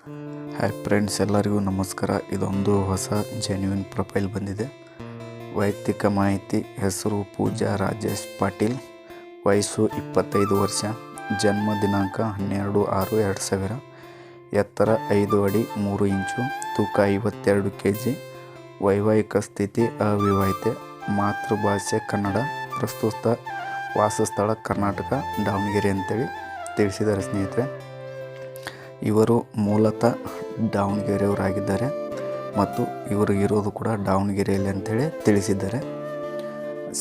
Hi friends ಎಲ್ಲರಿಗೂ ನಮಸ್ಕಾರ. ಇದೊಂದು ಹೊಸ ಜೆನ್ಯೂನ್ ಪ್ರೊಫೈಲ್ ಬಂದಿದೆ. ವೈಯಕ್ತಿಕ ಮಾಹಿತಿ, ಹೆಸರು, ಪೂಜಾ ರಾಜೇಶ್ ಪಾಟೀಲ್, ವಯಸ್ಸು ಇಪ್ಪತ್ತೈದು ವರ್ಷ, ಜನ್ಮ ದಿನಾಂಕ ಹನ್ನೆರಡು ಆರು ಎರಡು ಸಾವಿರ. ಎತ್ತರ ಐದು ಅಡಿ ಮೂರು ಇಂಚು, ತೂಕ ಐವತ್ತೆರಡು ಕೆ ಜಿ ವೈವಾಹಿಕ ಸ್ಥಿತಿ ಅವಿವಾಹಿತೆ, ಮಾತೃಭಾಷೆ ಕನ್ನಡ, ಪ್ರಸ್ತುತ ವಾಸಸ್ಥಳ ಕರ್ನಾಟಕ, ದಾವಣಗೆರೆ ಅಂತೇಳಿ ತಿಳಿಸಿದ್ದಾರೆ ಸ್ನೇಹಿತರೆ. ಇವರು ಮೂಲತಃ ದಾವಣಗೆರೆಯವರಾಗಿದ್ದಾರೆ ಮತ್ತು ಇವರು ಇರೋದು ಕೂಡ ದಾವಣಗೆರೆಯಲ್ಲಿ ಅಂತೇಳಿ ತಿಳಿಸಿದ್ದಾರೆ.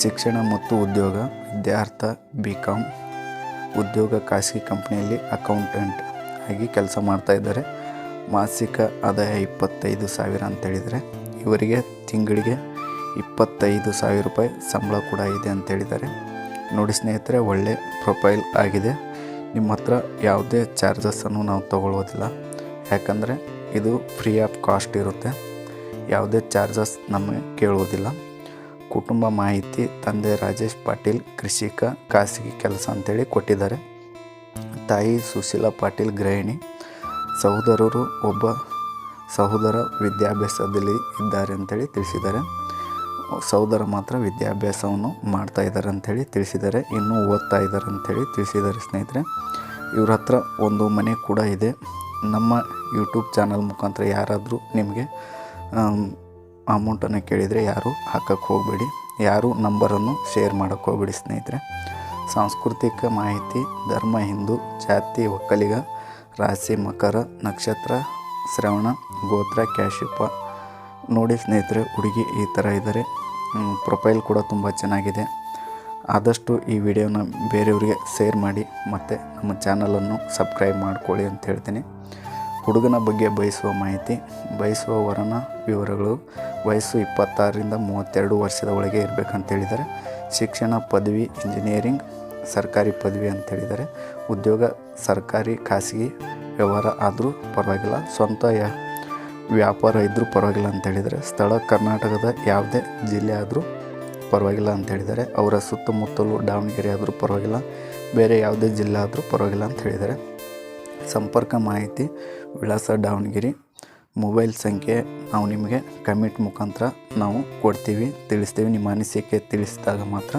ಶಿಕ್ಷಣ ಮತ್ತು ಉದ್ಯೋಗ, ವಿದ್ಯಾರ್ಥ ಬಿ ಕಾಮ್ ಉದ್ಯೋಗ ಖಾಸಗಿ ಕಂಪ್ನಿಯಲ್ಲಿ ಅಕೌಂಟೆಂಟ್ ಆಗಿ ಕೆಲಸ ಮಾಡ್ತಾ ಇದ್ದಾರೆ. ಮಾಸಿಕ ಆದಾಯ ಇಪ್ಪತ್ತೈದು ಸಾವಿರ ಅಂತೇಳಿದರೆ ಇವರಿಗೆ ತಿಂಗಳಿಗೆ ಇಪ್ಪತ್ತೈದು ಸಾವಿರ ರೂಪಾಯಿ ಸಂಬಳ ಕೂಡ ಇದೆ ಅಂತೇಳಿದ್ದಾರೆ ನೋಡಿ ಸ್ನೇಹಿತರೆ, ಒಳ್ಳೆ ಪ್ರೊಫೈಲ್ ಆಗಿದೆ. ನಿಮ್ಮ ಹತ್ರ ಯಾವುದೇ ಚಾರ್ಜಸ್ಸನ್ನು ನಾವು ತಗೊಳ್ಳೋದಿಲ್ಲ ಯಾಕಂದರೆ ಇದು ಫ್ರೀ ಆಫ್ ಕಾಸ್ಟ್ ಇರುತ್ತೆ. ಯಾವುದೇ ಚಾರ್ಜಸ್ ನಮಗೆ ಕೇಳುವುದಿಲ್ಲ. ಕುಟುಂಬ ಮಾಹಿತಿ ತಂದೆ ರಾಜೇಶ್ ಪಾಟೀಲ್ ಕೃಷಿಕ ಖಾಸಗಿ ಕೆಲಸ ಅಂತೇಳಿ ಕೊಟ್ಟಿದ್ದಾರೆ. ತಾಯಿ ಸುಶೀಲಾ ಪಾಟೀಲ್ ಗೃಹಿಣಿ, ಸಹೋದರರು ಒಬ್ಬ ಸಹೋದರ ವಿದ್ಯಾಭ್ಯಾಸದಲ್ಲಿ ಇದ್ದಾರೆ ಅಂತೇಳಿ ತಿಳಿಸಿದ್ದಾರೆ. ಸಹೋದರ ಮಾತ್ರ ವಿದ್ಯಾಭ್ಯಾಸವನ್ನು ಮಾಡ್ತಾ ಇದ್ದಾರೆ ಅಂಥೇಳಿ ತಿಳಿಸಿದ್ದಾರೆ. ಇನ್ನೂ ಓದ್ತಾ ಇದ್ದಾರೆ ಅಂಥೇಳಿ ತಿಳಿಸಿದ್ದಾರೆ ಸ್ನೇಹಿತರೆ. ಇವ್ರ ಹತ್ರ ಒಂದು ಮನೆ ಕೂಡ ಇದೆ. ನಮ್ಮ ಯೂಟ್ಯೂಬ್ ಚಾನಲ್ ಮುಖಾಂತರ ಯಾರಾದರೂ ನಿಮಗೆ ಅಮೌಂಟನ್ನು ಕೇಳಿದರೆ ಯಾರು ಹಾಕಕ್ಕೆ ಹೋಗಬೇಡಿ. ಯಾರು ನಂಬರನ್ನು ಶೇರ್ ಮಾಡೋಕ್ಕೆ ಹೋಗಬೇಡಿ ಸ್ನೇಹಿತರೆ. ಸಾಂಸ್ಕೃತಿಕ ಮಾಹಿತಿ, ಧರ್ಮ, ಹಿಂದೂ, ಜಾತಿ, ಒಕ್ಕಲಿಗ, ರಾಶಿ, ಮಕರ, ನಕ್ಷತ್ರ, ಶ್ರವಣ, ಗೋತ್ರ ಕ್ಯಾಶಿಪ ನೋಡಿ ಸ್ನೇಹಿತರೆ, ಹುಡುಗಿ ಈ ಥರ ಇದ್ದಾರೆ. ಪ್ರೊಫೈಲ್ ಕೂಡ ತುಂಬ ಚೆನ್ನಾಗಿದೆ. ಆದಷ್ಟು ಈ ವಿಡಿಯೋನ ಬೇರೆಯವರಿಗೆ ಶೇರ್ ಮಾಡಿ, ಮತ್ತು ನಮ್ಮ ಚಾನಲನ್ನು ಸಬ್ಸ್ಕ್ರೈಬ್ ಮಾಡ್ಕೊಳ್ಳಿ ಅಂತ ಹೇಳ್ತೀನಿ. ಹುಡುಗನ ಬಗ್ಗೆ ಬಯಸುವ ಮಾಹಿತಿ, ಬಯಸುವ ವರನ ವಿವರಗಳು ವಯಸ್ಸು ಇಪ್ಪತ್ತಾರರಿಂದ ಮೂವತ್ತೆರಡು ವರ್ಷದ ಒಳಗೆ ಇರಬೇಕಂತ ಹೇಳಿದ್ದಾರೆ. ಶಿಕ್ಷಣ ಪದವಿ, ಇಂಜಿನಿಯರಿಂಗ್, ಸರ್ಕಾರಿ ಪದವಿ ಅಂತ ಹೇಳಿದ್ದಾರೆ. ಉದ್ಯೋಗ, ಸರ್ಕಾರಿ, ಖಾಸಗಿ ವ್ಯವಹಾರ ಆದರೂ ಪರವಾಗಿಲ್ಲ. ಸ್ವಂತ ವ್ಯಾಪಾರ ಇದ್ದರೂ ಪರವಾಗಿಲ್ಲ ಅಂತ ಹೇಳಿದರೆ ಸ್ಥಳ ಕರ್ನಾಟಕದ ಯಾವುದೇ ಜಿಲ್ಲೆ ಆದರೂ ಪರವಾಗಿಲ್ಲ ಅಂತ ಹೇಳಿದ್ದಾರೆ ಅವರ ಸುತ್ತಮುತ್ತಲು ದಾವಣಗೆರೆ ಆದರೂ ಪರವಾಗಿಲ್ಲ, ಬೇರೆ ಯಾವುದೇ ಜಿಲ್ಲೆ ಆದರೂ ಪರವಾಗಿಲ್ಲ ಅಂತ ಹೇಳಿದ್ದಾರೆ ಸಂಪರ್ಕ ಮಾಹಿತಿ ವಿಳಾಸ ದಾವಣಗೆರೆ ಮೊಬೈಲ್ ಸಂಖ್ಯೆ ನಾವು ನಿಮಗೆ ಕಮಿಟ್ ಮುಖಾಂತರ ನಾವು ಕೊಡ್ತೀವಿ, ತಿಳಿಸ್ತೀವಿ. ನಿಮ್ಮ ಅನಿಸಿಕೆ ತಿಳಿಸಿದಾಗ ಮಾತ್ರ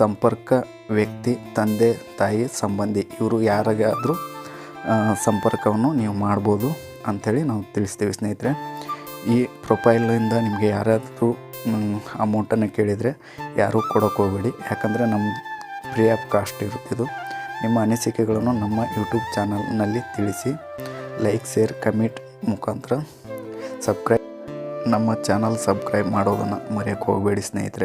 ಸಂಪರ್ಕ ವ್ಯಕ್ತಿ, ತಂದೆ, ತಾಯಿ, ಸಂಬಂಧಿ ಇವರು ಯಾರಿಗಾದರೂ ಸಂಪರ್ಕವನ್ನು ನೀವು ಮಾಡ್ಬೋದು. ಅಂಥೇಳಿ ನಾವು ತಿಳಿಸ್ತೀವಿ ಸ್ನೇಹಿತರೆ. ಈ ಪ್ರೊಫೈಲಿಂದ ನಿಮಗೆ ಯಾರಾದರೂ ಅಮೌಂಟನ್ನು ಕೇಳಿದರೆ ಯಾರೂ ಕೊಡೋಕೆ ಹೋಗಬೇಡಿ. ಯಾಕಂದರೆ ನಮ್ಮ ಫ್ರೀ ಆಫ್ ಕಾಸ್ಟ್ ಇರುತ್ತಿದ್ದು ನಿಮ್ಮ ಅನಿಸಿಕೆಗಳನ್ನು ನಮ್ಮ ಯೂಟ್ಯೂಬ್ ಚಾನಲ್ನಲ್ಲಿ ತಿಳಿಸಿ, ಲೈಕ್, ಶೇರ್, ಕಮೆಂಟ್ ಮುಖಾಂತರ ಸಬ್ಸ್ಕ್ರೈಬ್ ನಮ್ಮ ಚಾನಲ್ ಸಬ್ಸ್ಕ್ರೈಬ್ ಮಾಡೋದನ್ನು ಮರೆಯೋಕ್ಕೆ ಹೋಗಬೇಡಿ ಸ್ನೇಹಿತರೆ.